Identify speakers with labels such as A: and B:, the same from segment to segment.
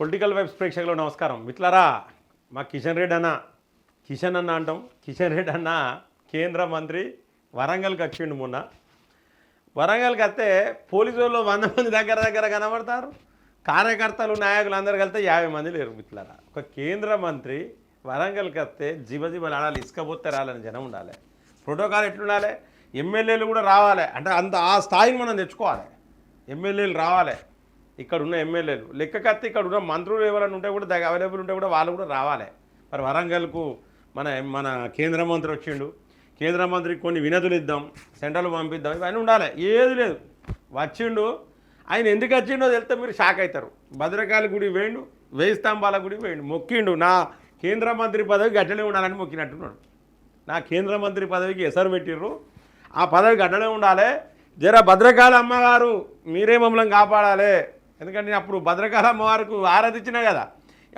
A: Political vibes ప్రేక్షకులు నమస్కారం. మిత్రులారా మా కిషన్ రెడ్డి అన్న కిషన్ అన్న అంటాం. కిషన్ రెడ్డి అన్న కేంద్ర మంత్రి వరంగల్కి వచ్చిండు మొన్న. వరంగల్కి వస్తే పోలీసు వాళ్ళు వంద మంది దగ్గర దగ్గర కనబడతారు. కార్యకర్తలు నాయకులు అందరు కలిస్తే యాభై మంది లేరు మిత్రులారా. ఒక కేంద్ర మంత్రి వరంగల్కి వస్తే జిబజిబలు ఆడాలి ఇసుకపోతే రాలని జనం ఉండాలి. ప్రోటోకాల్ ఎట్లుండాలి? ఎమ్మెల్యేలు కూడా రావాలి. అంటే అంత ఆ స్థాయిని మనం తెచ్చుకోవాలి. ఎమ్మెల్యేలు రావాలి. ఇక్కడ ఉన్న ఎమ్మెల్యేలు. లెక్కకత్తి ఇక్కడ ఉన్న మంత్రులు ఎవరైనా ఉంటే కూడా దగ్గర అవైలబుల్ ఉంటే కూడా వాళ్ళు కూడా రావాలి. మరి వరంగల్కు మన మన కేంద్ర మంత్రి వచ్చిండు. కేంద్ర మంత్రికి కొన్ని వినతులు ఇద్దాం. సెంట్రల్ పంపిద్దాం. ఇవన్నీ ఉండాలి. ఏది లేదు. వచ్చిండు. ఆయన ఎందుకు వచ్చిండో తెలిస్తే మీరు షాక్ అవుతారు భద్రకాళి గుడి వేయండు వేయి స్తంభాల గుడి వేయండు మొక్కిండు. నా కేంద్ర మంత్రి పదవి గడ్డలే ఉండాలని మొక్కినట్టున్నాడు. నా కేంద్ర మంత్రి పదవికి ఎసరు పెట్టిర్రు. ఆ పదవి గడ్డలే ఉండాలి. జర భద్రకాళి అమ్మగారు మీరే మమ్మల్ని కాపాడాలి. ఎందుకంటే నేను అప్పుడు భద్రకాళి అమ్మవారికి ఇచ్చినా కదా.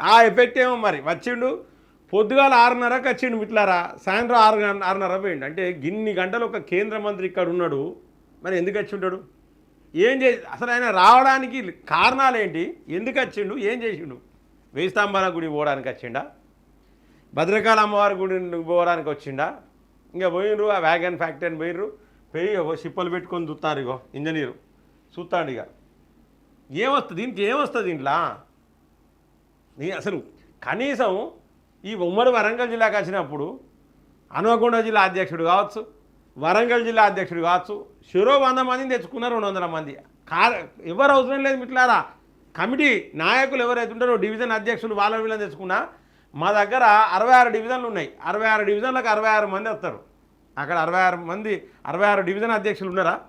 A: ఆ ఎఫెక్ట్ ఏమో మరి. వచ్చిండు. పొద్దుగాల ఆరున్నరకు వచ్చిండు మిట్లారా. సాయంత్రం ఆరు ఆరున్నర పోయిండు. అంటే గిన్ని గంటలు ఒక కేంద్ర మంత్రి ఇక్కడ ఉన్నాడు. మరి ఎందుకు వచ్చి ఉంటాడు? ఏం చే అసలు ఆయన రావడానికి కారణాలు ఏంటి? ఎందుకు వచ్చిండు? ఏం చేసిండు? వేయి స్తంభాల గుడి పోవడానికి వచ్చిండా? భద్రకాళ అమ్మవారి గుడి పోవడానికి వచ్చిండా? ఇంకా పోయినరు ఆ వ్యాగన్ ఫ్యాక్టరీ అని పోయినరు పోయి ఒక సిప్పలు పెట్టుకొని చూస్తారు ఇగో ఇంజనీరు. చూస్తాడు ఇక ఏమొస్తుంది దీనికి ఏమొస్తుంది దీంట్లో? నీ అసలు కనీసం ఈ ఉమ్మడి వరంగల్ జిల్లాకి వచ్చినప్పుడు హనుమకొండ జిల్లా అధ్యక్షుడు కావచ్చు వరంగల్ జిల్లా అధ్యక్షుడు కావచ్చు షురో వంద మందిని తెచ్చుకున్నారు రెండు వందల మంది. కార ఎవరు అవసరం లేదు మిట్లారా? కమిటీ నాయకులు ఎవరైతే ఉంటారో డివిజన్ అధ్యక్షులు వాళ్ళ వీళ్ళని తెచ్చుకున్నా మా దగ్గర అరవై ఆరు డివిజన్లు ఉన్నాయి. అరవై ఆరు డివిజన్లకు అరవై ఆరు మంది వస్తారు. అక్కడ అరవై ఆరు మంది అరవై ఆరు డివిజన్ అధ్యక్షులు ఉన్నారా?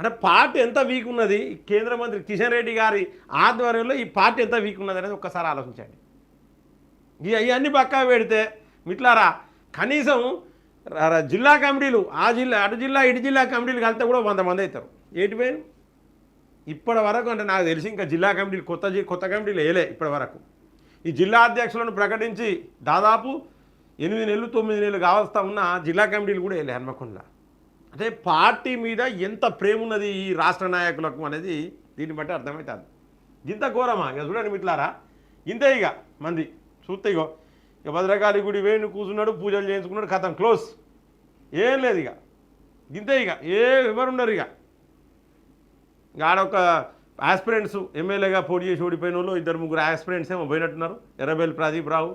A: అంటే పార్టీ ఎంత వీక్ ఉన్నది? కేంద్ర మంత్రి కిషన్ రెడ్డి గారి ఆధ్వర్యంలో ఈ పార్టీ ఎంత వీక్ ఉన్నది అనేది ఒక్కసారి ఆలోచించండి. ఈ అవన్నీ పక్కా పెడితే మిట్లారా కనీసం జిల్లా కమిటీలు ఆ జిల్లా అటు జిల్లా ఇటు జిల్లా కమిటీలు కలిస్తే కూడా వంద మంది అవుతారు. ఏంటి పేరు? ఇప్పటి వరకు అంటే నాకు తెలిసి ఇంకా జిల్లా కమిటీలు కొత్త కొత్త కమిటీలు వేయలే ఇప్పటి వరకు. ఈ జిల్లా అధ్యక్షులను ప్రకటించి దాదాపు ఎనిమిది నెలలు తొమ్మిది నెలలు కావస్తా ఉన్న జిల్లా కమిటీలు కూడా వేయలే హన్మకొండలో. అంటే పార్టీ మీద ఎంత ప్రేమ ఉన్నది ఈ రాష్ట్ర నాయకులకు అనేది దీన్ని బట్టి అర్థమవుతుంది ఇంత ఘోరమా? ఇక చూడండి మిట్లారా ఇంతే ఇక మంది. చూస్తే ఇగో ఇక భద్రకాళి గుడి వేణు కూర్చున్నాడు పూజలు చేయించుకున్నాడు కథం క్లోజ్. ఏం లేదు ఇక. ఇంతే ఇక. ఏ ఎవరున్నారు ఇక. ఇక ఆడొక ఆస్పిరెంట్స్ ఎమ్మెల్యేగా పోటీ చేసి ఓడిపోయిన వాళ్ళు ఇద్దరు ముగ్గురు ఆస్పిరెంట్స్ ఏమో పోయినట్టున్నారు. ఎర్రబెల్లి ప్రదీప్ రావు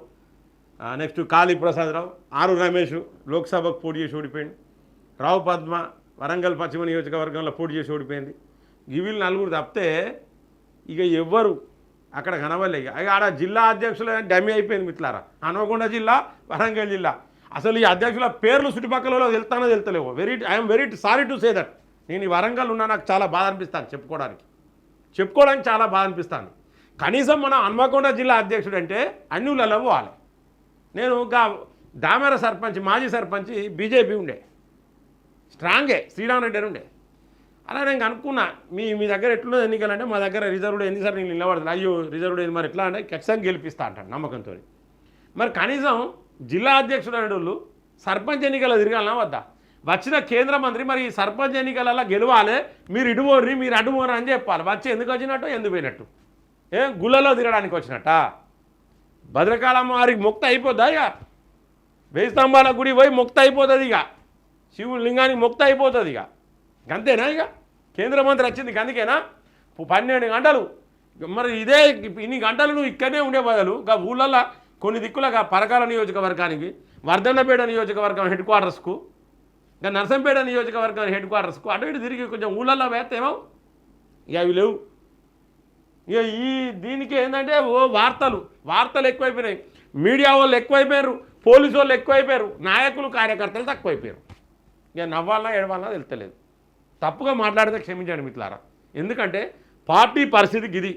A: నెక్స్ట్ కాళీ ప్రసాద్ రావు ఆరు రమేష్ లోక్సభకు పోటీ చేసి ఓడిపోయింది రావు పద్మ వరంగల్ పశ్చిమ నియోజకవర్గంలో పోటీ చేసి ఓడిపోయింది. ఈ వీళ్ళు నలుగురు తప్పితే ఇక ఎవ్వరు అక్కడ కనవలే ఇక ఇక ఆడ జిల్లా అధ్యక్షులు డమ్మి అయిపోయింది మిట్లారా హనుమకొండ జిల్లా వరంగల్ జిల్లా. అసలు ఈ అధ్యక్షుల పేర్లు చుట్టుపక్కలలో తెలుతానో వెళ్తలేవు. Very I'm very sorry to say that నేను ఈ వరంగల్ ఉన్నా నాకు చాలా బాధ అనిపిస్తాను చెప్పుకోవడానికి. చెప్పుకోవడానికి చాలా బాధ అనిపిస్తాను కనీసం మన హన్మకొండ జిల్లా అధ్యక్షుడు అంటే అన్ని పోవాలి. నేను ఇంకా దామెర సర్పంచ్ మాజీ సర్పంచ్ బీజేపీ ఉండే. స్ట్రాంగే శ్రీరామరెడ్డి ఉండే. అలా నేను అనుకున్నా మీ మీ దగ్గర ఎట్లున్నది ఎన్నికలంటే మా దగ్గర రిజర్వ్డ్ ఎన్నిసార్లు నేను నిలబడతాను అయ్యో రిజర్వ్డ్ ఏంది మరి ఎట్లా అంటే ఖచ్చితంగా గెలిపిస్తా అంటాను నమ్మకంతో మరి కనీసం జిల్లా అధ్యక్షుడు అనేటోళ్ళు సర్పంచ్ ఎన్నికల్లో తిరగాలనా వద్దా? వచ్చిన కేంద్ర మంత్రి మరి ఈ సర్పంచ్ ఎన్నికలలో గెలవాలి మీరు ఇటుపోర్రి మీరు అడుమోరు అని చెప్పాలి. వచ్చి ఎందుకు వచ్చినట్టు ఎందుకు పోయినట్టు? ఏం గుళ్ళలో తిరగడానికి వచ్చినట్ట? భద్రకాళమ్మ వారికి ముక్త అయిపోద్దా ఇక? వేయి స్తంభాల గుడి పోయి ముక్త అయిపోతుంది ఇక. శివుడు లింగానికి ముక్త అయిపోతుంది ఇక. అంతేనా ఇక? కేంద్ర మంత్రి వచ్చింది అందుకేనా పన్నెండు గంటలు. మరి ఇదే ఇన్ని గంటలు నువ్వు ఇక్కడనే ఉండే బదులు ఇంకా ఊళ్ళల్లో కొన్ని దిక్కులుగా పరకాల నియోజకవర్గానికి వర్ధన్నపేట నియోజకవర్గం హెడ్ క్వార్టర్స్కు ఇంకా నరసంపేట నియోజకవర్గం హెడ్ క్వార్టర్స్కు అటు ఇటు తిరిగి కొంచెం ఊళ్ళల్లో వేస్తేమో ఇక అవి లేవు. ఇక ఈ దీనికి ఏంటంటే ఓ వార్తలు వార్తలు ఎక్కువైపోయినాయి. మీడియా వాళ్ళు ఎక్కువైపోయారు పోలీసు వాళ్ళు ఎక్కువైపోయారు నాయకులు కార్యకర్తలు తక్కువైపోయారు ఇక నవ్వాలా ఏడవాలా తెలుస్తలేదు. తప్పుగా మాట్లాడితే క్షమించండి మిట్లారా ఎందుకంటే పార్టీ పరిస్థితికి ఇది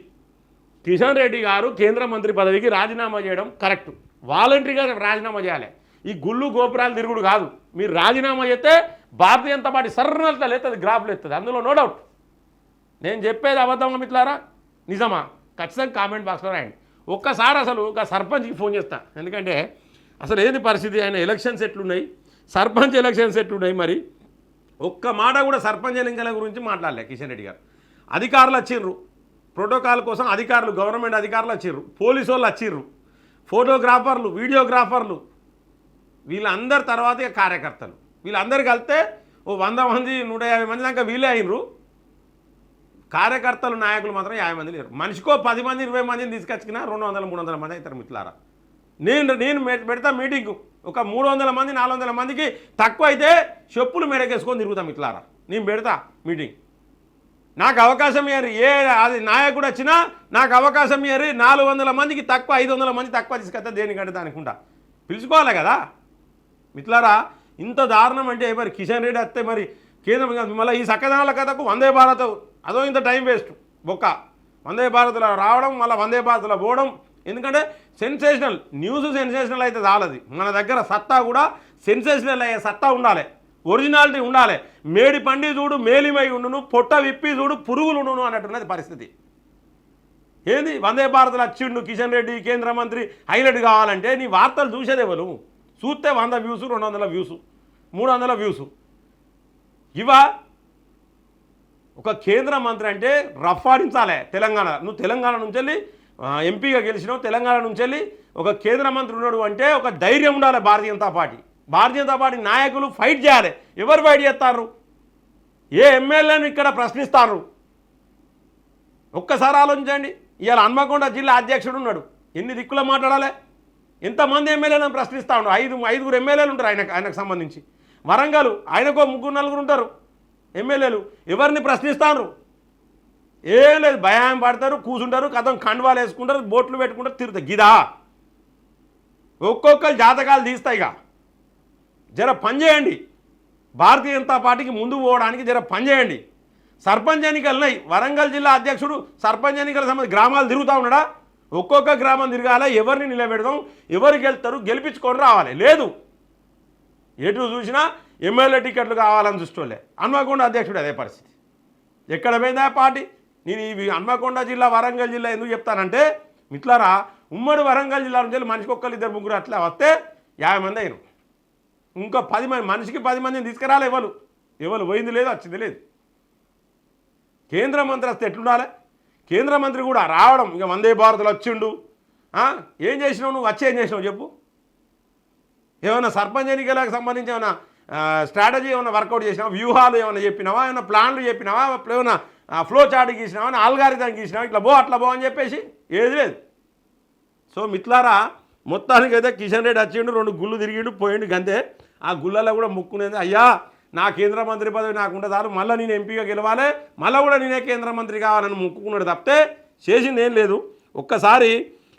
A: కిషన్ రెడ్డి గారు కేంద్ర మంత్రి పదవికి రాజీనామా చేయడం కరెక్ట్. వాలంటరీగా రాజీనామా చేయాలి. ఈ గుళ్ళు గోపురాలు తిరుగుడు కాదు. మీరు రాజీనామా చేస్తే భారతీయ జనతా పార్టీ సర్రనలతో లేస్తుంది గ్రాఫ్లు ఎత్తుంది అందులో నో డౌట్ నేను చెప్పేది అబద్ధంగా మిట్లారా నిజమా? ఖచ్చితంగా కామెంట్ బాక్స్లో రాయండి. ఒక్కసారి అసలు ఒక సర్పంచ్కి ఫోన్ చేస్తా. ఎందుకంటే అసలు ఏది పరిస్థితి? ఆయన ఎలక్షన్స్ ఎట్లున్నాయి? సర్పంచ్ ఎలక్షన్స్ ఎట్టున్నాయి మరి. ఒక్క మాట కూడా సర్పంచ్ ఎన్నికల గురించి మాట్లాడలే కిషన్ రెడ్డి గారు. అధికారులు వచ్చిండ్రు ప్రోటోకాల్ కోసం అధికారులు గవర్నమెంట్ అధికారులు వచ్చిర్రు. పోలీసు వాళ్ళు వచ్చిర్రు. ఫోటోగ్రాఫర్లు వీడియోగ్రాఫర్లు వీళ్ళందరి తర్వాత కార్యకర్తలు. వీళ్ళందరు కలిస్తే ఓ వంద మంది నూట యాభై మంది దాకా వీలే అయినరు కార్యకర్తలు నాయకులు మాత్రం యాభై మంది లేరు. మనిషికో పది మంది ఇరవై మందిని తీసుకొచ్చిన రెండు వందల మూడు వందల మంది అవుతారు మిట్లారా నేను నేను పెడతా మీటింగ్. ఒక మూడు వందల మంది నాలుగు వందల మందికి తక్కువ అయితే చెప్పులు మెడకేసుకొని తిరుగుతాం ఇట్లారా నేను పెడతా మీటింగ్. నాకు అవకాశం ఇయ్యరు. ఏ అది నాయకుడు వచ్చినా నాకు అవకాశం ఇయ్యరు. నాలుగు వందల మందికి తక్కువ ఐదు వందల మంది తక్కువ తీసుకొస్తా దేనికంటే దానికుంటా పిలుచుకోవాలి కదా? మిట్లారా ఇంత దారుణం అంటే మరి కిషన్ రెడ్డి వస్తే మరి కేంద్రం మళ్ళీ ఈ సక్కదనాల కథకు వందే భారత్ అదో ఇంత టైం వేస్ట్. బొక్క. వందే భారత్లో రావడం మళ్ళీ వందే భారత్లో పోవడం ఎందుకంటే సెన్సేషనల్ న్యూస్ సెన్సేషనల్ అయితే చాలది. మన దగ్గర సత్తా కూడా సెన్సేషనల్ అయ్యే సత్తా ఉండాలి. ఒరిజినాలిటీ ఉండాలి. మేడి పండి చూడు మేలిమై ఉండును పొట్ట విప్పి చూడు పురుగులు ఉండును అన్నట్టున్నది పరిస్థితి. ఏంది? వందే భారత్లో వచ్చిండు కిషన్ రెడ్డి కేంద్ర మంత్రి హైలైట్ కావాలంటే నీ వార్తలు చూసేదేవలు చూస్తే వంద వ్యూస్ రెండు వందల వ్యూస్ మూడు వందల వ్యూస్. ఇవా ఒక కేంద్ర మంత్రి అంటే రఫ్ ఆడించాలి తెలంగాణ. నువ్వు తెలంగాణ నుంచి వెళ్ళి ఎంపీగా గెలిచినావు తెలంగాణ నుంచి వెళ్ళి ఒక కేంద్ర మంత్రి ఉన్నాడు అంటే ఒక ధైర్యం ఉండాలి భారతీయ జనతా పార్టీ. భారతీయ జనతా పార్టీ నాయకులు ఫైట్ చేయాలి. ఎవరు ఫైట్ చేస్తారు? ఏ ఎమ్మెల్యేను ఇక్కడ ప్రశ్నిస్తారు? ఒక్కసారి ఆలోచించండి. ఇవాళ హన్మకొండ జిల్లా అధ్యక్షుడు ఉన్నాడు. ఎన్ని దిక్కులో మాట్లాడాలి? ఎంతమంది ఎమ్మెల్యేలను ప్రశ్నిస్తా ఉన్నాడు ఐదు ఐదుగురు ఎమ్మెల్యేలు ఉంటారు ఆయన ఆయనకు సంబంధించి. వరంగల్ ఆయనకో ముగ్గురు నలుగురు ఉంటారు ఎమ్మెల్యేలు. ఎవరిని ప్రశ్నిస్తారు? ఏం లేదు భయం పడతారు కూర్చుంటారు కథం కండువాలు వేసుకుంటారు బోట్లు పెట్టుకుంటారు తిరుగుతారు. గిదా. ఒక్కొక్కరు జాతకాలు తీస్తాయిగా జర పనిచేయండి భారతీయ జనతా పార్టీకి ముందు పోవడానికి జర పనిచేయండి సర్పంచ్ ఎన్నికలున్నాయి వరంగల్ జిల్లా అధ్యక్షుడు సర్పంచ్ ఎన్నికల సంబంధించి గ్రామాలు తిరుగుతూ ఉన్నాడా? ఒక్కొక్క గ్రామం తిరగాల ఎవరిని నిలబెడదాం? ఎవరు గెలుతారు గెలిపించుకొని రావాలి. లేదు. ఎటు చూసినా ఎమ్మెల్యే టికెట్లు కావాలని చూసుకోలే హన్మకొండ అధ్యక్షుడు అదే పరిస్థితి. ఎక్కడ పోయిందా పార్టీ? నేను ఇవి హన్మకొండ జిల్లా వరంగల్ జిల్లా ఎందుకు చెప్తానంటే మిట్లారా ఉమ్మడి వరంగల్ జిల్లా నుంచి మనిషికి ఒక్కరు ఇద్దరు ముగ్గురు అట్లా వస్తే యాభై మంది అయినారు. ఇంకా పది మంది మనిషికి పది మందిని తీసుకురాలే ఎవరు? ఎవరు పోయింది లేదు వచ్చింది లేదు. కేంద్ర మంత్రి వస్తే ఎట్లుండాలి? కేంద్ర మంత్రి కూడా రావడం ఇక వందే భారత్లో వచ్చిండు. ఏం చేసినావు నువ్వు? వచ్చి ఏం చేసినావు చెప్పు. ఏమైనా సర్పంచ్ ఎన్నికలకు సంబంధించి ఏమైనా స్ట్రాటజీ ఏమైనా వర్కౌట్ చేసినావా? వ్యూహాలు ఏమైనా చెప్పినావా? ఏమైనా ప్లాన్లు చెప్పినావా? ఏమైనా ఫ్లో చార్ట్ గీసినావా ఆల్గారిథం గీసినాం ఇట్లా బో అట్లా బో అని చెప్పేసి ఏది లేదు. సో మిట్లారా మొత్తానికి అయితే కిషన్ రెడ్డి వచ్చిండు రెండు గుళ్ళు తిరిగిండు పోయిండు గంతే. ఆ గుళ్ళలో కూడా ముక్కునేది అయ్యా నా కేంద్ర మంత్రి పదవి నాకు ఉండదు చాలు మళ్ళీ నేను ఎంపీగా గెలవాలి మళ్ళీ కూడా నేనే కేంద్ర మంత్రి కావాలని ముక్కుకున్నాడు తప్పితే చేసింది ఏం లేదు. ఒక్కసారి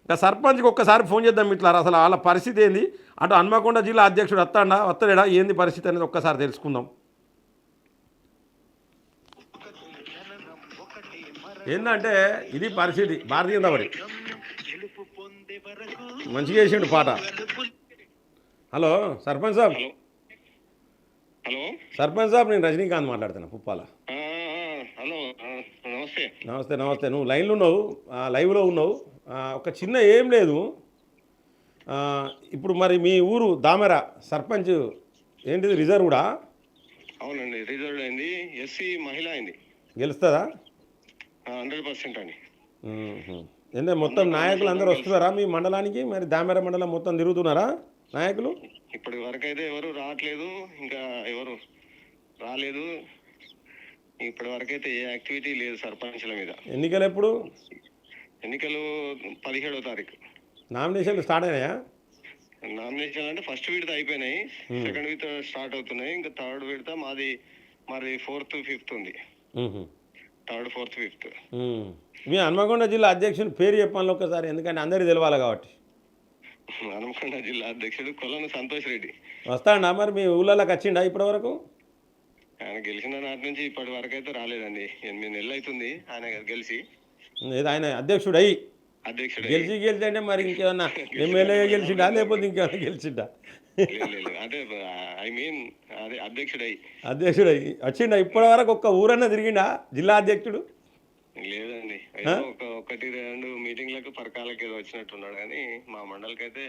A: ఇక సర్పంచ్కి ఒక్కసారి ఫోన్ చేద్దాం ఇట్లా అసలు వాళ్ళ పరిస్థితి ఏంది? అటు హన్మకొండ జిల్లా అధ్యక్షుడు వస్తాడా వస్తలేడా ఏంది పరిస్థితి అనేది ఒక్కసారి తెలుసుకుందాం. ఏంటంటే ఇది పరిస్థితి భారతీయ జనతా పార్టీ. మంచిగా వేసిండు పాట. హలో సర్పంచ్ సాబ్.
B: హలో.
A: సర్పంచ్ సాబ్ నేను రజనీకాంత్ మాట్లాడుతున్నా పుప్పాల.
B: హలో నమస్తే.
A: నమస్తే నమస్తే. నువ్వు లైన్లో ఉన్నావు లైవ్లో ఉన్నావు. ఒక చిన్న ఏం లేదు. ఇప్పుడు మరి మీ ఊరు దామెర సర్పంచ్ ఏంటిది రిజర్వ్డా?
B: అవునండి రిజర్వ్ అయింది. ఎస్సీ మహిళ అయింది.
A: గెలుస్తుందా?
B: హండ్రెడ్ పర్సెంట్ అండి
A: ఏంటంటే మొత్తం నాయకులు అందరూ వస్తున్నారా మీ మండలానికి? మరి దామెర మండలం మొత్తం తిరుగుతున్నారా నాయకులు?
B: ఇప్పటి వరకు అయితే ఎవరు రావట్లేదు ఇంకా ఎవరు రాలేదు. ఇప్పటి వరకు అయితే ఏ యాక్టివిటీ లేదు సర్పంచ్ల మీద.
A: ఎన్నికలు ఎప్పుడు?
B: ఎన్నికలు పదిహేడో తారీఖు.
A: నామినేషన్లు స్టార్ట్ అయినాయా?
B: నామినేషన్ అంటే ఫస్ట్ విడత అయిపోయినాయి. సెకండ్ విడత స్టార్ట్ అవుతున్నాయి. ఇంకా థర్డ్ విడత మాది మాది ఫోర్త్ ఫిఫ్త్ ఉంది. Third fourth fifth.
A: మీ హన్మకొండ జిల్లా అధ్యక్షుని పేరు చెప్పాలి ఒకసారి ఎందుకంటే అందరికీ తెలవాలి కాబట్టి.
B: హనుమకొండ జిల్లా అధ్యక్షుడు కొలను సంతోష్ రెడ్డి.
A: వస్తాడా మరి? మీ ఊళ్ళలోకి వచ్చిండా ఇప్పటి వరకు
B: ఆయన గెలిచిన నాటి నుంచి ఇప్పటి వరకు అయితే రాలేదండి. ఎనిమిది నెలలు అవుతుంది ఆయన గెలిచి.
A: ఏదో ఆయన అధ్యక్షుడు. అయ్యి
B: అధ్యక్షుడు.
A: గెలిచి గెలిచి అంటే మరి ఇంకేమన్నా ఎమ్మెల్యేగా గెలిచిండా? లేకపోతే ఇంకేమైనా గెలిచిండా?
B: అంటే ఐ మీన్ అదే అధ్యక్షుడు.
A: అధ్యక్షుడు. వచ్చిండా? ఇప్పటి వరకు ఒక్క ఊరన్నా తిరిగిండా? జిల్లా అధ్యక్షుడు?
B: లేదండి. ఒక ఒకటి రెండు మీటింగ్లకు పరకాలకు ఏదో వచ్చినట్టున్నాడు కానీ మా మండలికి అయితే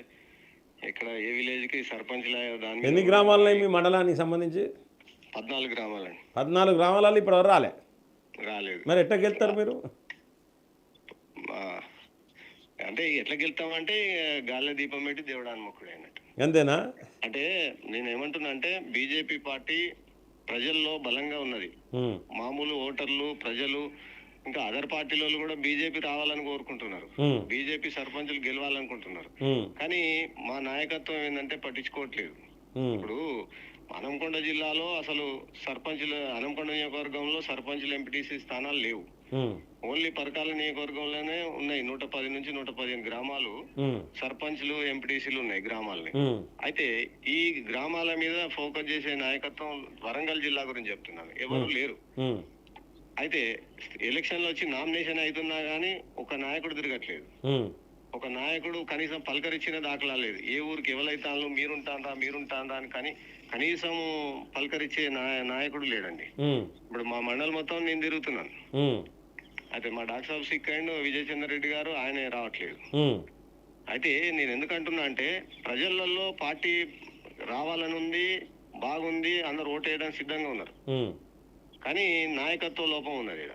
B: ఇక్కడ ఏ విలేజ్కి సర్పంచ్ దాని
A: ఎన్ని గ్రామాలు మీ మండలానికి సంబంధించి?
B: పద్నాలుగు గ్రామాలండి.
A: పద్నాలుగు గ్రామాలలో వరకు రాలే.
B: రాలేదు.
A: మరి ఎట్లా గెలుస్తారు మీరు?
B: అంటే ఎట్లా గెలుతామంటే గాలి దీపం పెట్టి దేవుడాన్ని మొక్కుడు అన్నట్టు
A: అంతేనా?
B: అంటే నేను ఏమంటున్నా అంటే బీజేపీ పార్టీ ప్రజల్లో బలంగా ఉన్నది. మామూలు ఓటర్లు ప్రజలు ఇంకా అదర్ పార్టీల కూడా బీజేపీ రావాలని కోరుకుంటున్నారు. బీజేపీ సర్పంచులు గెలవాలనుకుంటున్నారు. కానీ మా నాయకత్వం ఏంటంటే పట్టించుకోవట్లేదు. ఇప్పుడు హనంకొండ జిల్లాలో అసలు సర్పంచులు హనంకొండ నియోజకవర్గంలో సర్పంచులు ఎంపీటీసీ స్థానాలు లేవు. ఓన్లీ పరకాల నియోజకవర్గంలోనే ఉన్నాయి. నూట పది నుంచి నూట పదిహేను గ్రామాలు సర్పంచ్లు ఎంపీటీసీలు ఉన్నాయి గ్రామాలని. అయితే ఈ గ్రామాల మీద ఫోకస్ చేసే నాయకత్వం వరంగల్ జిల్లా గురించి చెప్తున్నాను. ఎవరు లేరు. అయితే ఎలక్షన్లు వచ్చి నామినేషన్ అవుతున్నా గానీ ఒక నాయకుడు తిరగట్లేదు. ఒక నాయకుడు కనీసం పలకరించిన దాఖలా లేదు. ఏ ఊరికి ఎవరైతాను మీరుంటారా మీరుంటారా అని కానీ కనీసం పలకరించే నాయ- నాయకుడు లేడండి. ఇప్పుడు మా మండలం మొత్తం నేను తిరుగుతున్నాను. అయితే మా doctor saab sick and Vijay Reddy garu ఆయన రావట్లేదు. అయితే నేను ఎందుకు అంటున్నా అంటే ప్రజలలో పార్టీ రావాలని ఉంది బాగుంది అందరు ఓటేయడానికి సిద్ధంగా ఉన్నారు. కానీ నాయకత్వ లోపం ఉన్నది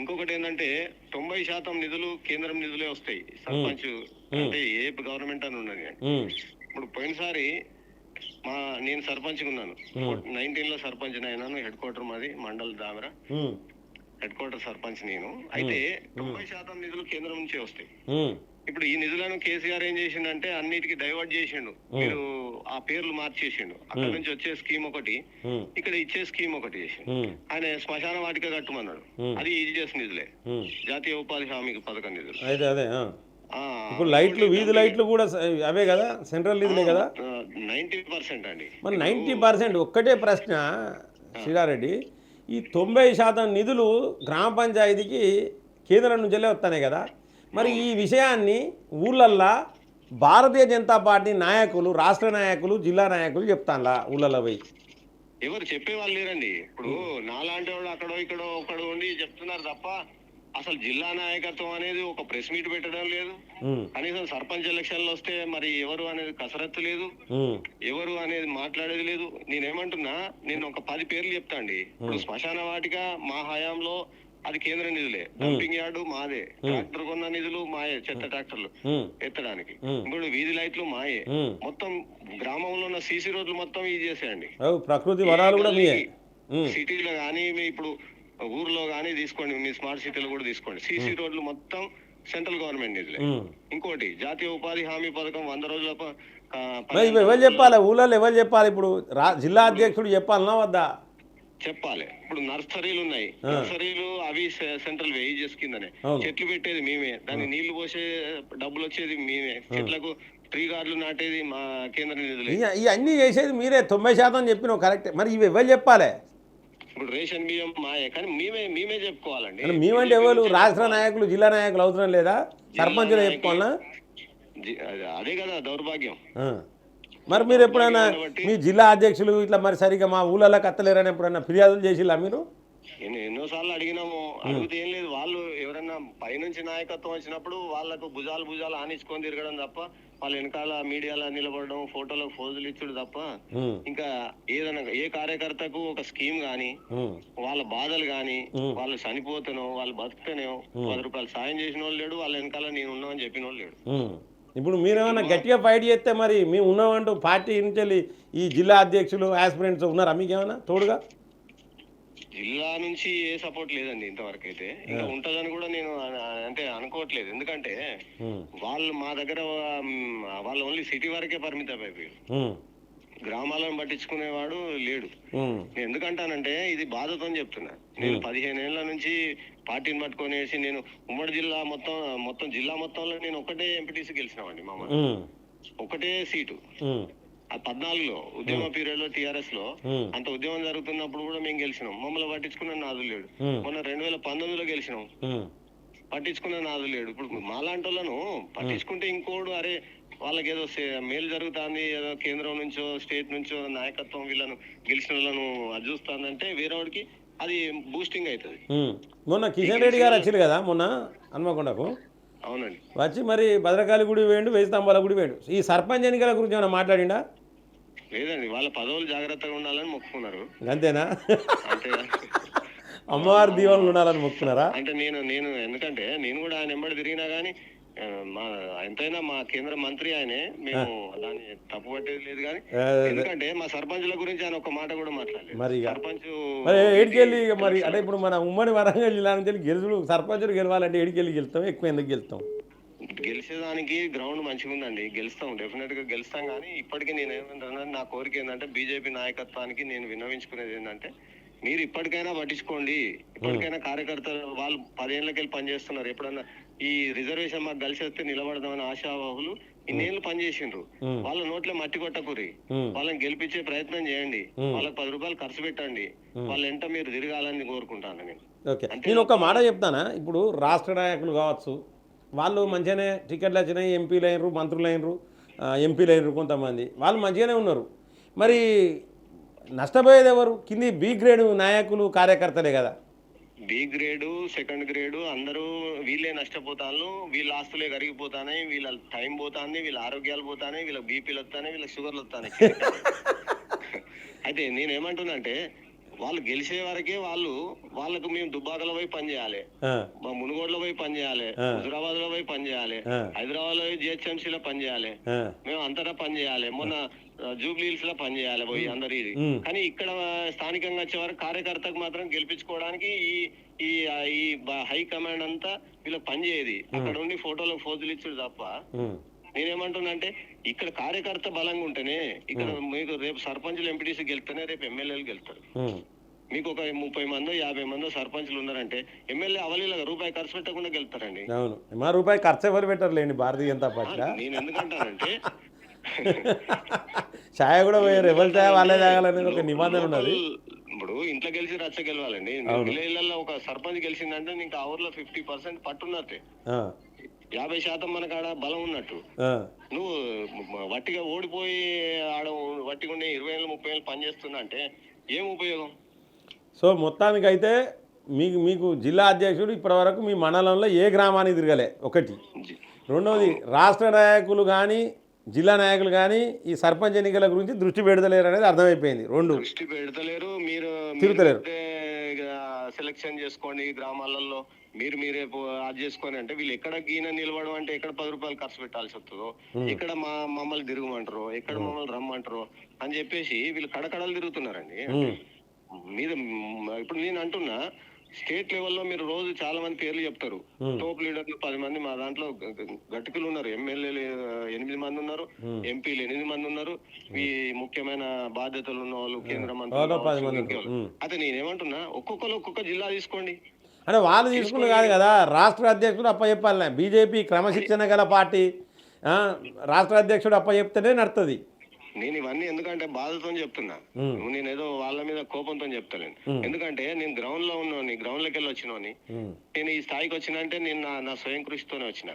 B: ఇంకొకటి ఏంటంటే తొంభై శాతం నిధులు కేంద్రం నిధులే వస్తాయి. సర్పంచ్ అంటే ఏ గవర్నమెంట్ అని ఉన్నది ఇప్పుడు పోయినసారి మా నేను సర్పంచ్ ఉన్నాను. నైన్టీన్లో సర్పంచ్ అయినాను హెడ్ క్వార్టర్ మాది మండల్ దామరా హెడ్ క్వార్టర్ సర్పంచ్ నేను. అయితే తొంభై శాతం నిధులు కేంద్రం నుంచే వస్తాయి. ఇప్పుడు ఈ నిధులను కేసీఆర్ ఏం చేసిండంటే అన్నిటికీ డైవర్ట్ చేసిండు. మీరు ఆ పేర్లు మార్చేసిండు. అక్కడ నుంచి వచ్చే స్కీమ్ ఒకటి ఇక్కడ ఇచ్చే స్కీమ్ ఒకటి చేసిండు. ఆయన శ్మశాన వాటిక కట్టమన్నాడు. అది ఇది చేసిన నిధులే. జాతీయ ఉపాధి హామీ పథకం నిధులు.
A: ఇప్పుడు లైట్లు వీధి లైట్లు కూడా అవే కదా? సెంట్రల్ నిధులే కదా?
B: నైన్టీ పర్సెంట్ అండి.
A: మరి నైంటీ పర్సెంట్ ఒక్కటే ప్రశ్న శ్రీరారెడ్డి ఈ తొంభై శాతం నిధులు గ్రామ పంచాయతీకి కేంద్రం నుంచెల్లే వస్తున్నాయి కదా. మరి ఈ విషయాన్ని ఊళ్ళల్లా భారతీయ జనతా పార్టీ నాయకులు రాష్ట్ర నాయకులు జిల్లా నాయకులు చెప్తానులా ఊళ్ళల్లో పోయి?
B: ఎవరు చెప్పే వాళ్ళు లేరండి. ఇప్పుడు నాలాంటి వాళ్ళు అక్కడో ఇక్కడో ఒకడు ఉండి చెప్తున్నారు తప్ప అసలు జిల్లా నాయకత్వం అనేది ఒక ప్రెస్ మీట్ పెట్టడం లేదు. కనీసం సర్పంచ్ ఎలక్షన్లు వస్తే మరి ఎవరు అనేది కసరత్తు లేదు. ఎవరు అనేది మాట్లాడేది లేదు. నేనేమంటున్నా నేను ఒక పది పేర్లు చెప్తా అండి. ఇప్పుడు శ్మశాన వాటిక మా హయాంలో అది కేంద్ర నిధులే. డంపింగ్ యార్డు మాదే. ట్రాక్టర్ కొన్న నిధులు మాయే చెత్త ట్రాక్టర్లు ఎత్తడానికి. ఇంకోటి వీధి లైట్లు మాయే. మొత్తం గ్రామంలో ఉన్న సీసీ రోడ్లు మొత్తం ఇది చేసేయండి.
A: ప్రకృతి కూడా
B: సిటీలో కానీ ఇప్పుడు ఊర్లో కానీ తీసుకోండి మీ స్మార్ట్ సిటీలో కూడా తీసుకోండి. సీసీ రోడ్లు మొత్తం సెంట్రల్ గవర్నమెంట్ నిధులే. ఇంకోటి జాతీయ ఉపాధి హామీ పథకం వంద రోజుల
A: ఎవరు చెప్పాలి? ఊళ్ళో ఎవరు చెప్పాలి ఇప్పుడు? జిల్లా అధ్యక్షుడు చెప్పాలనా వద్దా?
B: చెప్పాలి. ఇప్పుడు నర్సరీలు ఉన్నాయి. నర్సరీలు అవి సెంట్రల్ వేజెస్ కిందనే. చెట్లు పెట్టేది మేమే. దానికి నీళ్ళు పోసే డబ్బులు వచ్చేది మేమే. చెట్లకు ట్రీ గార్డులు నాటేది మా కేంద్ర నిధులే.
A: ఇవన్నీ చేసేది మీరే. తొంభై శాతం చెప్పిన కరెక్ట్. మరి ఇవి ఎవరు చెప్పాలి?
B: ఇప్పుడు రేషన్ బియ్యం మాయే కానీ మేమే మేమే చెప్పుకోవాలండి.
A: మేమంటే ఎవరు? రాష్ట్ర నాయకులు జిల్లా నాయకులు అవసరం లేదా? సర్పంచులు చెప్పుకోవాలనా
B: జి- అదే- కదా దౌర్భాగ్యం.
A: మరి మీరు ఎప్పుడైనా మీ జిల్లా అధ్యక్షులు ఇట్లా మరి సరిగ్గా మా ఊళ్ళలో కత్తలేరని ఎప్పుడైనా ఫిర్యాదులు చేసిల్లా మీరు?
B: ఎన్నోసార్లు అడిగినాము అడిగితే ఏం లేదు. వాళ్ళు ఎవరన్నా పైనుంచి నాయకత్వం వచ్చినప్పుడు వాళ్ళకు భుజాలు భుజాలు ఆనించుకొని తిరగడం తప్ప వాళ్ళ వెనకాల మీడియాలో నిలబడడం ఫోటోలకు ఫోజులు ఇచ్చుడు తప్ప ఇంకా ఏదైనా ఏ కార్యకర్తకు ఒక స్కీమ్ గాని వాళ్ళ బాధలు గాని వాళ్ళు చనిపోతేనో వాళ్ళు బతుకుతేనో పది రూపాయలు సాయం చేసిన వాళ్ళు లేడు వాళ్ళ వెనకాల నేను ఉన్నామని చెప్పిన వాళ్ళు లేడు.
A: ఇప్పుడు మీరేమన్నా గట్టిగా ఫైట్ చేస్తే మరి మేము ఉన్నామంటూ పార్టీ నుంచి ఈ జిల్లా అధ్యక్షులు ఆస్పిరెంట్స్ ఉన్నారా? మీకేమన్నా తోడుగా?
B: జిల్లా నుంచి ఏ సపోర్ట్ లేదండి ఇంతవరకు అయితే ఇంకా ఉంటదని కూడా నేను అంటే అనుకోవట్లేదు. ఎందుకంటే వాళ్ళు మా దగ్గర వాళ్ళు ఓన్లీ సిటీ వరకే పరిమితం అయిపోయారు. గ్రామాలను పట్టించుకునేవాడు లేడు. ఎందుకంటానంటే ఇది బాధతో చెప్తున్నా. నేను పదిహేను ఏళ్ళ నుంచి పార్టీని పట్టుకొనేసి నేను ఉమ్మడి జిల్లా మొత్తం మొత్తం జిల్లా మొత్తంలో నేను ఒకటే ఎంపీటీసీ గెలిచినామండి మామ
A: ఉమ్,
B: ఒకటే సీటు. ఆ పద్నాలుగులో ఉద్యమ పీరియడ్లో
A: టీఆర్ఎస్లో
B: అంత ఉద్యమం జరుగుతున్నప్పుడు కూడా మేము గెలిచినాం. మమ్మల్ని పట్టించుకున్న నాదు లేడు. మొన్న రెండు వేల పంతొమ్మిదిలో గెలిచినాం. పట్టించుకున్న నాదు లేడు. ఇప్పుడు మాలాంటి వాళ్ళను పట్టించుకుంటే ఇంకోడు అరే వాళ్ళకి ఏదో మేలు జరుగుతుంది ఏదో కేంద్రం నుంచో స్టేట్ నుంచో నాయకత్వం వీళ్ళను గెలిచిన వాళ్ళను అది చూస్తుందంటే వేరేవాడికి అది బూస్టింగ్ అవుతుంది.
A: మొన్న కిషన్ రెడ్డి గారు వచ్చారు కదా మొన్న హన్మకొండకు?
B: అవునండి.
A: వచ్చి మరి భద్రకాళి గుడి వేయండు వేయి స్తంభాల గుడి వేయండు. ఈ సర్పంచ్ ఎన్నికల గురించి ఏమైనా మాట్లాడిండా?
B: లేదండి వాళ్ళ పదవులు జాగ్రత్తగా ఉండాలని మొక్కుకున్నారు.
A: అంతేనా?
B: అంతే.
A: అమ్మవారి దీవెనలు ఉండాలని మొక్కున్నారా
B: అంటే నేను నేను ఎందుకంటే నేను కూడా ఆయన ఎంబడి తిరిగినా కానీ ఆ, మా ఎంతైనా మా కేంద్ర మంత్రి ఆయనే మేము దాన్ని తప్పు పట్టేది లేదు కానీ ఎందుకంటే మా సర్పంచుల గురించి ఆయన ఒక మాట కూడా మాట్లాడలేదు.
A: మరి
B: సర్పంచ్
A: మరి ఏడికెళ్ళి మరి అంటే ఇప్పుడు మన ఉమ్మడి వరంగల్ జిల్లా నుంచి గెలుచుడు సర్పంచులు గెలవాలంటే ఏడికెళ్ళి గెలుస్తాం ఎక్కువ ఎందుకు గెలుస్తాం
B: గెలిచేదానికి గ్రౌండ్ మంచిగా ఉందండి. గెలుస్తాం డెఫినెట్గా గెలుస్తాం కానీ ఇప్పటికీ నేను ఏమంటున్నా నా కోరిక ఏంటంటే బీజేపీ నాయకత్వానికి నేను విన్నవించుకునేది ఏంటంటే మీరు ఇప్పటికైనా పట్టించుకోండి. ఇప్పటికైనా కార్యకర్తలు వాళ్ళు పదేళ్ళకెళ్ళి పనిచేస్తున్నారు ఎప్పుడన్నా ఈ రిజర్వేషన్ మాకు కలిసి వస్తే నిలబడదామని ఆశావాహులు ఇన్నేళ్ళు పనిచేసిండ్రు వాళ్ళ నోట్లే మట్టి కొట్టకురి. వాళ్ళని గెలిపించే ప్రయత్నం చేయండి. వాళ్ళకి పది రూపాయలు ఖర్చు పెట్టండి. వాళ్ళ ఎంట మీరు తిరగాలని కోరుకుంటాను నేను
A: ఒక మాట చెప్తానా? ఇప్పుడు రాష్ట్ర నాయకులు కావచ్చు వాళ్ళు మంచిగానే టికెట్లు వచ్చినాయి ఎంపీలు అయినరు మంత్రులు అయినరు ఎంపీలు అయినరు కొంతమంది. వాళ్ళు మంచిగానే ఉన్నారు. మరి నష్టపోయేది ఎవరు? కింది బి గ్రేడ్ నాయకులు కార్యకర్తలే కదా.
B: బి గ్రేడు సెకండ్ గ్రేడు అందరూ వీళ్ళే నష్టపోతాను వీళ్ళ ఆస్తులే కరిగిపోతాయి వీళ్ళ టైం పోతాంది వీళ్ళ ఆరోగ్యాలు పోతాయి వీళ్ళ బీపీలు వస్తాయి వీళ్ళ షుగర్లు వస్తాయి అయితే నేనేమంటున్నానంటే వాళ్ళు గెలిచే వరకే వాళ్ళు వాళ్ళకు మేము దుబ్బాకలో పోయి పని చేయాలి.
A: ఆ,
B: మా మునుగోడులో పోయి పని చేయాలి.
A: ఆ.
B: హుజరాబాద్లో పోయి పని చేయాలి.
A: ఆ,
B: హైదరాబాద్లో జిహెచ్ఎంసీలో పని చేయాలి.
A: ఆ,
B: మేము అంతటా పని చేయాలి. మొన్న జూబ్లీ హిల్స్లో పని చేయాలి పోయి అందరి కానీ ఇక్కడ స్థానికంగా వచ్చే వరకు కార్యకర్తకు మాత్రం గెలిపించుకోవడానికి ఈ ఈ ఈ హై కమాండ్ అంతా వీళ్ళకి పనిచేయదు అక్కడ ఉండి ఫోటోలో ఫోజులు ఇచ్చుడు తప్ప. నేనేమంటున్నా అంటే ఇక్కడ కార్యకర్త బలంగా ఉంటేనే ఇక్కడ మీకు రేపు సర్పంచులు ఎంపీటీసీ గెలుస్తేనే రేపు ఎమ్మెల్యేలు గెలుస్తారు. మీకు ఒక ముప్పై మందో యాభై మందో సర్పంచులు ఉన్నారంటే ఎమ్మెల్యే అవలీలగా రూపాయి ఖర్చు పెట్టకుండా గెలుస్తారండి.
A: అవును. మా రూపాయి ఖర్చు ఎవరు పెట్టర్లేండి భారతీయ జనతా పార్టీ
B: నేను ఎందుకంటానంటే
A: ఛాయ కూడా పోయారు. ఎవరి ఛాయ? వాళ్ళే తాగాలనేది ఒక నిబంధన ఉన్నది.
B: ఇప్పుడు ఇంట్లో గెలిచి రచ్చ గెలవాలండి. విలేజ్లలో ఒక సర్పంచ్ గెలిచిందంటే ఇంకా ఆ ఊర్లో ఫిఫ్టీ పర్సెంట్ పట్టున్నట్టే. యాభై శాతం మనకు ఆడ బలం ఉన్నట్టు. నువ్వు వట్టిగా ఓడిపోయి ఆడ వట్టిగా ఉండి ఇరవై ఏళ్ళు ముప్పై ఏళ్ళు పనిచేస్తున్నా అంటే ఏం ఉపయోగం?
A: సో మొత్తానికైతే మీకు మీకు జిల్లా అధ్యక్షుడు ఇప్పటివరకు మీ మండలంలో ఏ గ్రామానికి తిరగలే? ఒకటి. రెండవది రాష్ట్ర నాయకులు కానీ జిల్లా నాయకులు కానీ ఈ సర్పంచ్ ఎన్నికల గురించి దృష్టి పెడతలేరు అనేది అర్థమైపోయింది. రెండు.
B: దృష్టి పెడతలేరు. మీరు
A: తిరుగుతలేరు.
B: సెలెక్షన్ చేసుకోండి గ్రామాలలో మీరు మీరే అది చేసుకొని అంటే వీళ్ళు ఎక్కడ గీన నిలవడం అంటే ఎక్కడ పది రూపాయలు ఖర్చు పెట్టాల్సి వస్తుందో ఎక్కడ మా మమ్మల్ని తిరగమంటారో ఎక్కడ మమ్మల్ని రమ్మంటారో అని చెప్పేసి వీళ్ళు కడకడలు తిరుగుతున్నారండి.
A: ఉమ్,
B: మీద మ్, ఇప్పుడు నేను అంటున్నా స్టేట్ లెవెల్లో మీరు రోజు చాలా మంది పేర్లు చెప్తారు. టాప్ లీడర్లు పది మంది మా దాంట్లో గట్టికులు ఉన్నారు. ఎమ్మెల్యేలు ఎనిమిది మంది ఉన్నారు. ఎంపీలు ఎనిమిది మంది ఉన్నారు. ఈ ముఖ్యమైన బాధ్యతలు ఉన్న వాళ్ళు కేంద్ర.
A: ఉమ్.
B: అయితే నేనేమంటున్నా ఒక్కొక్కరు ఒక్కొక్క జిల్లా తీసుకోండి.
A: అంటే వాళ్ళు తీసుకున్నారు కాదు కదా. రాష్ట్ర అధ్యక్షుడు అప్ప చెప్పాలి బీజేపీ క్రమశిక్షణ గల పార్టీ. ఆ, రాష్ట్ర అధ్యక్షుడు అప్ప చెప్తేనే నడుతుంది.
B: నేను ఇవన్నీ ఎందుకంటే బాధతో చెప్తున్నా. నేను ఏదో వాళ్ళ మీద కోపంతో చెప్తలేను.
A: ఎందుకంటే
B: నేను గ్రౌండ్లో ఉన్నోని గ్రౌండ్లోకి వెళ్ళి వచ్చినోని నేను ఈ స్థాయికి వచ్చినంటే నేను నా స్వయం కృషితోనే వచ్చిన.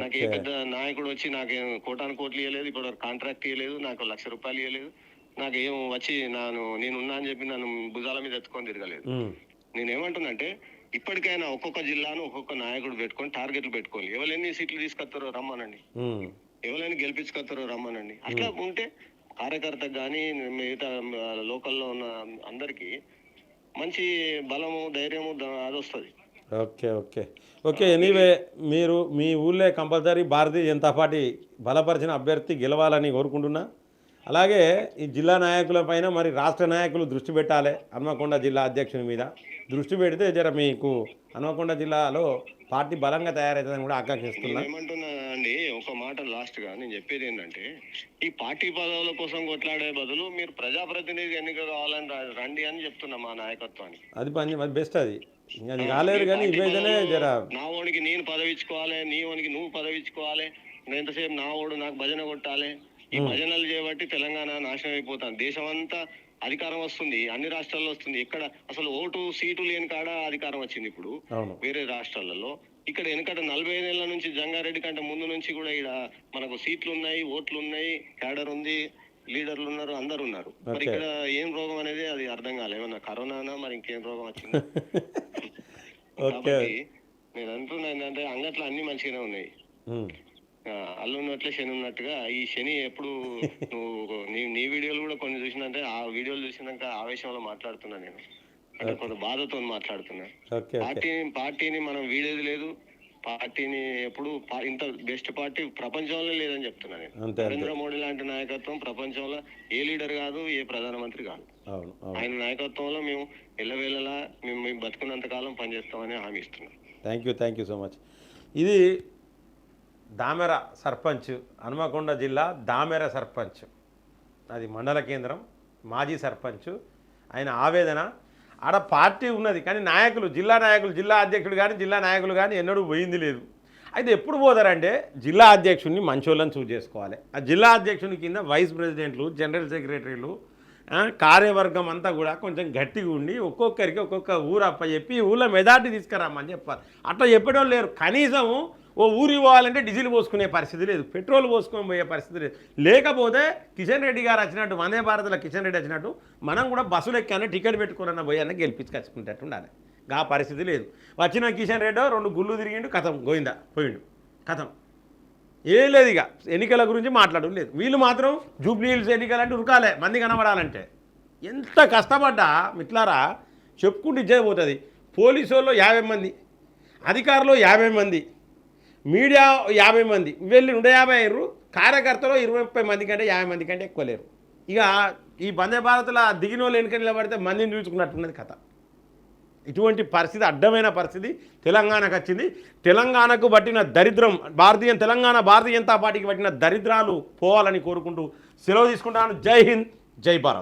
B: నాకు ఏ పెద్ద నాయకుడు వచ్చి నాకు కోటాను కోట్లు ఇవ్వలేదు ఇప్పుడు కాంట్రాక్ట్ ఇవ్వలేదు నాకు లక్ష రూపాయలు ఇవ్వలేదు నాకు ఏం వచ్చి నాను నేను ఉన్నా అని చెప్పి నన్ను భుజాల మీద ఎత్తుకొని తిరగలేదు.
A: ఉమ్,
B: నేను ఏమంటున్నానంటే ఇప్పటికైనా ఒక్కొక్క జిల్లాను ఒక్కొక్క నాయకుడు పెట్టుకొని టార్గెట్లు పెట్టుకోవాలి. ఎవరు ఎన్ని సీట్లు తీసుకొస్తారో రమ్మనండి. ఎవరైనా గెలిపించుకొస్తారో రమ్మనండి. అట్లా ఉంటే కార్యకర్తకు కానీ మిగతా లోకల్లో ఉన్న అందరికి మంచి బలము ధైర్యము అది వస్తుంది.
A: Okay okay. ఓకే ఎనీవే మీరు మీ ఊళ్ళో కంపల్సరీ భారతీయ జనతా పార్టీ బలపరిచిన అభ్యర్థి గెలవాలని కోరుకుంటున్నా. అలాగే ఈ జిల్లా నాయకుల పైన మరి రాష్ట్ర నాయకులు దృష్టి పెట్టాలి హన్మకొండ జిల్లా అధ్యక్షుని మీద. దృష్టి పెడితే జర మీకు హన్మకొండ జిల్లాలో పార్టీ బలంగా తయారవుతుందని కూడా ఆకాంక్షిస్తున్నా.
B: అండి ఒక మాట లాస్ట్గా నేను చెప్పేది ఏంటంటే ఈ పార్టీ పదవుల కోసం కొట్లాడే బదులు మీరు ప్రజాప్రతినిధి ఎన్నిక కావాలని రండి అని చెప్తున్నా మా నాయకత్వానికి.
A: అది పని అది బెస్ట్ అది. అది కాలేదు కానీ జర
B: నా ఓనికి నేను పదవించుకోవాలి నీ ఓనికి నువ్వు పదవించుకోవాలి నేను ఎంతసేపు నా ఓడు నాకు భజన కొట్టాలి ఈ భజనలు చేయబట్టి తెలంగాణ నాశనం అయిపోతాను దేశం అంతా అధికారం వస్తుంది అన్ని రాష్ట్రాల్లో వస్తుంది. ఇక్కడ అసలు ఓటు సీటు లేని కాడ అధికారం వచ్చింది ఇప్పుడు. వేరే రాష్ట్రాలలో ఇక్కడ వెనకట నలభై ఐదేళ్ళ నుంచి జంగారెడ్డి కంటే ముందు నుంచి కూడా ఇక్కడ మనకు సీట్లు ఉన్నాయి ఓట్లు ఉన్నాయి క్యాడర్ ఉంది లీడర్లు ఉన్నారు అందరు ఉన్నారు. మరి. ఇక్కడ ఏం రోగం అనేది అది అర్థం కాలే. ఏమన్నా కరోనానా మరి ఇంకేం రోగం వచ్చింది? కాబట్టి నేను అంటున్నా ఏంటంటే అంగట్లో అన్ని మంచిగానే ఉన్నాయి.
A: ఉమ్.
B: ఆ, అల్లు ఉన్నట్లే శని ఉన్నట్టుగా ఈ శని ఎప్పుడు నువ్వు నీ నీ వీడియోలు కూడా కొన్ని చూసినంటే ఆ వీడియోలు చూసినాక ఆవేశంలో మాట్లాడుతున్నా నేను. అంటే కొంత బాధతో మాట్లాడుతున్నా. పార్టీని పార్టీని మనం వీడేది లేదు. పార్టీని ఎప్పుడు ఇంత బెస్ట్ పార్టీ ప్రపంచంలో లేదని చెప్తున్నా నేను. నరేంద్ర మోడీ లాంటి నాయకత్వం ప్రపంచంలో ఏ లీడర్ కాదు ఏ ప్రధానమంత్రి కాదు. ఆయన నాయకత్వంలో మేము ఎల్లవేళలా మేము మేము బతుకున్నంత కాలం పనిచేస్తామని హామీ ఇస్తున్నాం.
A: Thank you thank you so much. ఇది దామెర సర్పంచ్ హనుమకొండ జిల్లా దామెర సర్పంచ్. అది మండల కేంద్రం మాజీ సర్పంచ్. ఆయన ఆవేదన ఆడ పార్టీ ఉన్నది కానీ నాయకులు జిల్లా నాయకులు జిల్లా అధ్యక్షుడు కానీ జిల్లా నాయకులు కానీ ఎన్నడూ పోయింది లేదు. అయితే ఎప్పుడు పోతారంటే జిల్లా అధ్యక్షుడిని మంచోళ్ళని చూజ్ చేసుకోవాలి. ఆ జిల్లా అధ్యక్షుని కింద వైస్ ప్రెసిడెంట్లు జనరల్ సెక్రటరీలు కార్యవర్గం అంతా కూడా కొంచెం గట్టిగా ఉండి ఒక్కొక్కరికి ఒక్కొక్క ఊరు అప్ప చెప్పి ఊళ్ళో మెజార్టీ తీసుకురామని చెప్పాలి. అట్లా చెప్పడం లేరు. కనీసం ఓ ఊరు పోవాలంటే డీజిల్ పోసుకునే పరిస్థితి లేదు పెట్రోల్ పోసుకొని పోయే పరిస్థితి లేదు. లేకపోతే కిషన్ రెడ్డి గారు వచ్చినట్టు వందే భారత్లో కిషన్ రెడ్డి వచ్చినట్టు మనం కూడా బస్సులు ఎక్కానే టికెట్ పెట్టుకున్న పోయాన గెలిపించుకొచ్చుకుంటట్టు ఉండాలి. గా పరిస్థితి లేదు. వచ్చిన కిషన్ రెడ్డి రెండు గుళ్ళు తిరిగిండు కథం గోయిందా పోయిండు. కథం. ఏం లేదు ఇక. ఎన్నికల గురించి మాట్లాడడం లేదు. వీళ్ళు మాత్రం జూబ్లీ హిల్స్ ఎన్నికలంటే ఉరకాలే మంది కనబడాలంటే. ఎంత కష్టపడ్డా మిట్లారా చెప్పుకుంటూ ఇచ్చేపోతుంది పోలీసు వాళ్ళు యాభై మంది అధికారులు యాభై మంది మీడియా యాభై మంది. వెళ్ళి నూట యాభై అయ్యారు. కార్యకర్తలు ఇరవై ముప్పై మంది కంటే యాభై మంది కంటే ఎక్కువ లేరు. ఇక ఈ వందే భారత్లో దిగిన వాళ్ళు వెనుక నిలబడితే మందిని చూసుకున్నట్టున్నది కథ. ఇటువంటి పరిస్థితి అడ్డమైన పరిస్థితి తెలంగాణకు వచ్చింది. తెలంగాణకు పట్టిన దరిద్రం భారతీయ తెలంగాణ భారతీయ జనతా పార్టీకి పట్టిన దరిద్రాలు పోవాలని కోరుకుంటూ సెలవు తీసుకుంటాను. జై హింద్ జై భారత్.